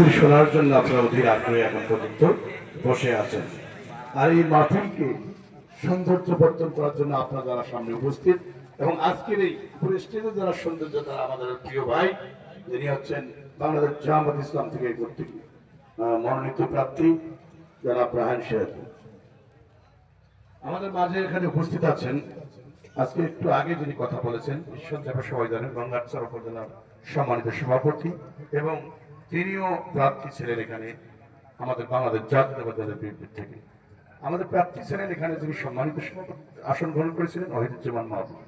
তাফসির শোনার জন্য আপনারা অধীর আগ্রহে এখন পর্যন্ত বসে আছেন। আর এই মাহফিলকে সৌন্দর্য বর্ধন করার জন্য আপনারা যারা সামনে উপস্থিত এবং আজকের এই উপরে স্টেজে যারা সৌন্দর্য, তারা আমাদের প্রিয় ভাই, যিনি হচ্ছেন বাংলাদেশ জামাত ইসলাম থেকে কর্তৃক মনোনীত প্রার্থী যারা রাহান শেখ আমাদের মাঝে এখানে উপস্থিত আছেন। আজকে একটু আগে যিনি কথা বলেছেন ঈশ্বর দেবা সবাই জানেন গঙ্গাচর উপজেলার সম্মানিত সভাপতি এবং তিনিও প্রার্থী ছিলেন এখানে, আমাদের বাংলাদেশ জাতীয় দলের বিএনপি থেকে। আমাদের প্রার্থী ছিলেন এখানে যিনি সম্মানিত আসন গ্রহণ করেছিলেন অহিদুজ্জামান মাহবুব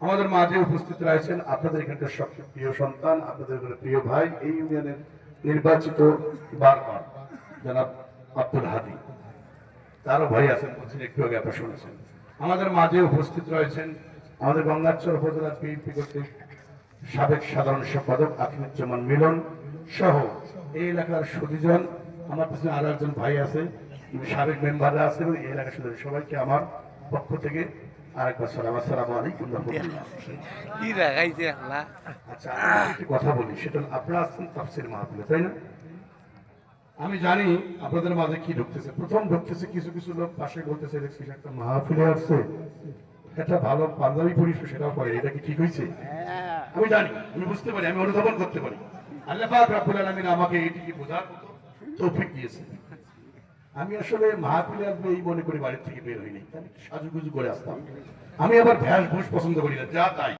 আমাদের মাঝে উপস্থিত রয়েছেন আপনাদের এখানকার সবচেয়ে প্রিয় সন্তান, আপনাদের প্রিয় ভাই, এই ইউনিয়নের নির্বাচিত বারবার, জনাব আব্দুল হাদি। তারও ভাই আছেন, বলছেন, একটু আগে আপনারা শুনেছেন। আমাদের মাঝে উপস্থিত রয়েছেন আমাদের গঙ্গাচর উপজেলার পিএনপি কর্তৃক সাবেক সাধারণ সম্পাদক আকিমুজ্জামান মিলন সহ এই এলাকার সুদীজন আমার পিছনে আরও একজন ভাই আছে সাবেক মেম্বাররা আছে এবং এই এলাকার সুদী সবাইকে আমার পক্ষ থেকে আরেকবার সালাম আসসালামু আলাইকুম কি লাগাইছে আল্লাহ আচ্ছা একটি কথা বলি সেটা আপনারা আসছেন তাফসির মাহফিলে তাই না? আমি জানি আপনাদের মাঝে কি ঢুকতেছে। প্রথম ঢুকতেছে কিছু কিছু লোক পাশে বলতেছে একটা মাহফিলে আসছে। একটা ভালো পাঞ্জাবি পরিস সেটাও করে এটা কি ঠিক হয়েছে? আমি জানি আমি বুঝতে পারি আমি অনুধাবন করতে পারি। আমাকে বোঝার মতো আমি আসলে মাহফিলে আসবে এই মনে করি বাড়ির থেকে বের হইনি। সাজুগুজু করে আসতাম। আমি আবার ভ্যাস ঘুষ পছন্দ করি না, যা তাই।